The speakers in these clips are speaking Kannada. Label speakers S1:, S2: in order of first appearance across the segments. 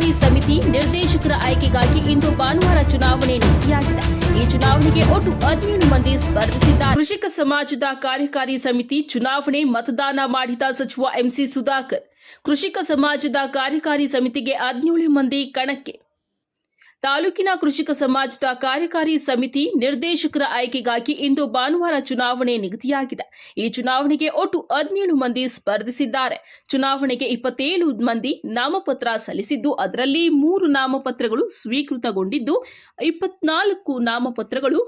S1: ಕಾರ್ಯಕಾರಿ ಸಮಿತಿ ನಿರ್ದೇಶಕರ ಆಯ್ಕೆಗಾಗಿ ಇಂದು ಭಾನುವಾರ ಚುನಾವಣೆ ನಿಗದಿಯಾಗಿದೆ ಈ ಚುನಾವಣೆಗೆ ಒಟ್ಟು ಹದಿನೇಳು ಮಂದಿ ಸ್ಪರ್ಧಿಸಿದ್ದಾರೆ. ಕೃಷಿಕ ಸಮಾಜದ ಕಾರ್ಯಕಾರಿ ಸಮಿತಿ ಚುನಾವಣೆ ಮತದಾನ ಮಾಡಿದ ಸಚಿವ ಎಂಸಿ ಸುಧಾಕರ್. ಕೃಷಿಕ ಸಮಾಜದ ಕಾರ್ಯಕಾರಿ ಸಮಿತಿಗೆ ಹದಿನೇಳು ಮಂದಿ ಕಣಕ್ಕೆ ತಾಲೂಕಿನ ಕೃಷಿಕ ಸಮಾಜದ ಕಾರ್ಯಕಾರಿ ಸಮಿತಿ ನಿರ್ದೇಶಕರ ಆಯ್ಕೆಗಾಗಿ ಇಂದು ಭಾನುವಾರ ಚುನಾವಣೆ ನಿಗದಿಯಾಗಿದೆ. ಈ ಚುನಾವಣೆಗೆ ಒಟ್ಟು ಹದಿನೇಳು ಮಂದಿ ಸ್ಪರ್ಧಿಸಿದ್ದಾರೆ. ಚುನಾವಣೆಗೆ ಇಪ್ಪತ್ತೇಳು ಮಂದಿ ನಾಮಪತ್ರ ಸಲ್ಲಿಸಿದ್ದು, ಅದರಲ್ಲಿ ಮೂರು ನಾಮಪತ್ರಗಳು ಸ್ವೀಕೃತಗೊಂಡಿದ್ದು, ಇಪ್ಪತ್ನಾಲ್ಕು ನಾಮಪತ್ರಗಳು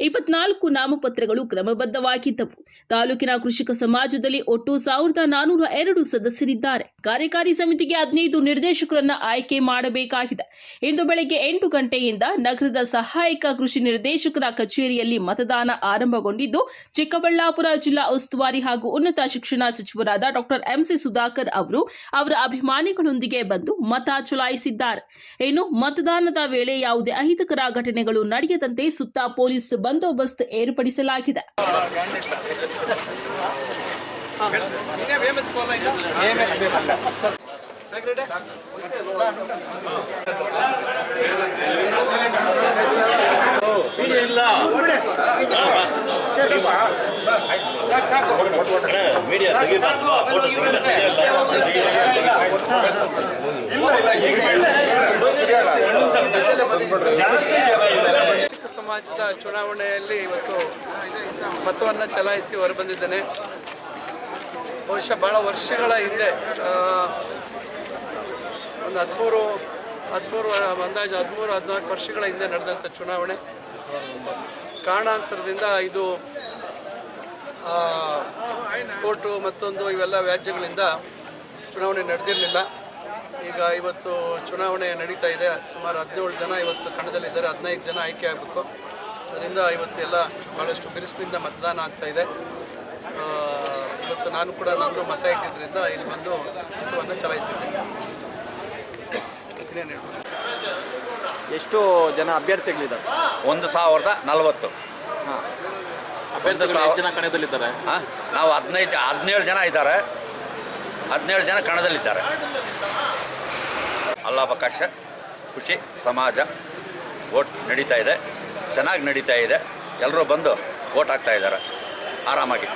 S1: ಇಪ್ಪತ್ನಾಲ್ಕು ನಾಮಪತ್ರಗಳು ಕ್ರಮಬದ್ಧವಾಗಿದ್ದವು. ತಾಲೂಕಿನ ಕೃಷಿಕ ಸಮಾಜದಲ್ಲಿ ಒಟ್ಟು ಸಾವಿರದ ನಾನೂರ ಎರಡು ಸದಸ್ಯರಿದ್ದಾರೆ. ಕಾರ್ಯಕಾರಿ ಸಮಿತಿಗೆ ಹದಿನೈದು ನಿರ್ದೇಶಕರನ್ನ ಆಯ್ಕೆ ಮಾಡಬೇಕಾಗಿದೆ. ಇಂದು ಬೆಳಗ್ಗೆ ಎಂಟು ಗಂಟೆಯಿಂದ ನಗರದ ಸಹಾಯಕ ಕೃಷಿ ನಿರ್ದೇಶಕರ ಕಚೇರಿಯಲ್ಲಿ ಮತದಾನ ಆರಂಭಗೊಂಡಿದ್ದು, ಚಿಕ್ಕಬಳ್ಳಾಪುರ ಜಿಲ್ಲಾ ಉಸ್ತುವಾರಿ ಹಾಗೂ ಉನ್ನತ ಶಿಕ್ಷಣ ಸಚಿವರಾದ ಡಾಕ್ಟರ್ ಎಂಸಿ ಸುಧಾಕರ್ ಅವರು ಅವರ ಅಭಿಮಾನಿಗಳೊಂದಿಗೆ ಬಂದು ಮತ ಚಲಾಯಿಸಿದ್ದಾರೆ. ಇನ್ನು ಮತದಾನದ ವೇಳೆ ಯಾವುದೇ ಅಹಿತಕರ ಘಟನೆಗಳು ನಡೆಯದಂತೆ ಸುತ್ತ ಪೊಲೀಸ್ ಬಂದೋಬಸ್ತ್ ಏರ್ಪಡಿಸಲಾಗಿದೆ.
S2: ಕೃಷಿಕ ಸಮಾಜದ ಚುನಾವಣೆಯಲ್ಲಿ ಇವತ್ತು ಮತವನ್ನು ಚಲಾಯಿಸಿ ಹೊರಬಂದಿದ್ದೇನೆ ಬಹುಶಃ ಭಾಳ ವರ್ಷಗಳ ಹಿಂದೆ ಒಂದು ಹದಿಮೂರು ಹದಿಮೂರು, ಅಂದಾಜು ಹದಿಮೂರು, ಹದಿನಾಲ್ಕು ವರ್ಷಗಳ ಹಿಂದೆ ನಡೆದಂಥ ಚುನಾವಣೆ. ಕಾರಣಾಂತರದಿಂದ ಇದು ಕೋರ್ಟು ಮತ್ತೊಂದು ಇವೆಲ್ಲ ವ್ಯಾಜ್ಯಗಳಿಂದ ಚುನಾವಣೆ ನಡೆದಿರಲಿಲ್ಲ. ಈಗ ಇವತ್ತು ಚುನಾವಣೆ ನಡೀತಾ ಇದೆ. ಸುಮಾರು ಹದಿನೇಳು ಜನ ಇವತ್ತು ಕಣದಲ್ಲಿದ್ದಾರೆ. ಹದಿನೈದು ಜನ ಆಯ್ಕೆ ಆಗಬೇಕು. ಅದರಿಂದ ಇವತ್ತು ಎಲ್ಲ ಭಾಳಷ್ಟು ಬಿರುಸಿನಿಂದ ಮತದಾನ ಆಗ್ತಾ ಇದೆ. ಇವತ್ತು ನಾನು ಕೂಡ ನಂದು ಮತ ಇದ್ದಿದ್ದರಿಂದ ಇಲ್ಲಿ ಬಂದು ಮತವನ್ನು ಚಲಾಯಿಸಿದ್ದೆ. ಇನ್ನೇನು
S3: ಎಷ್ಟು ಜನ ಅಭ್ಯರ್ಥಿಗಳಿದ್ದಾರೆ?
S4: ಒಂದು ಸಾವಿರದ ನಲವತ್ತು.
S3: ಅಭ್ಯರ್ಥಿಗಳು
S4: ಸಾವಿರ-
S3: ಜನ ಕಣದಲ್ಲಿದ್ದಾರೆ?
S4: ನಾವು ಹದಿನೈದು ಹದಿನೇಳು ಜನ ಇದ್ದಾರೆ. ಹದಿನೇಳು ಜನ ಕಣದಲ್ಲಿದ್ದಾರೆ. ಅಲ್ಲಾವಕಾಶ, ಖುಷಿ, ಸಮಾಜ ಓಟ್ ನಡೀತಾ ಇದೆ, ಚೆನ್ನಾಗಿ ನಡೀತಾ ಇದೆ. ಎಲ್ಲರೂ ಬಂದು ಓಟ್ ಹಾಕ್ತಾ ಇದ್ದಾರೆ. ಆರಾಮಾಗಿ.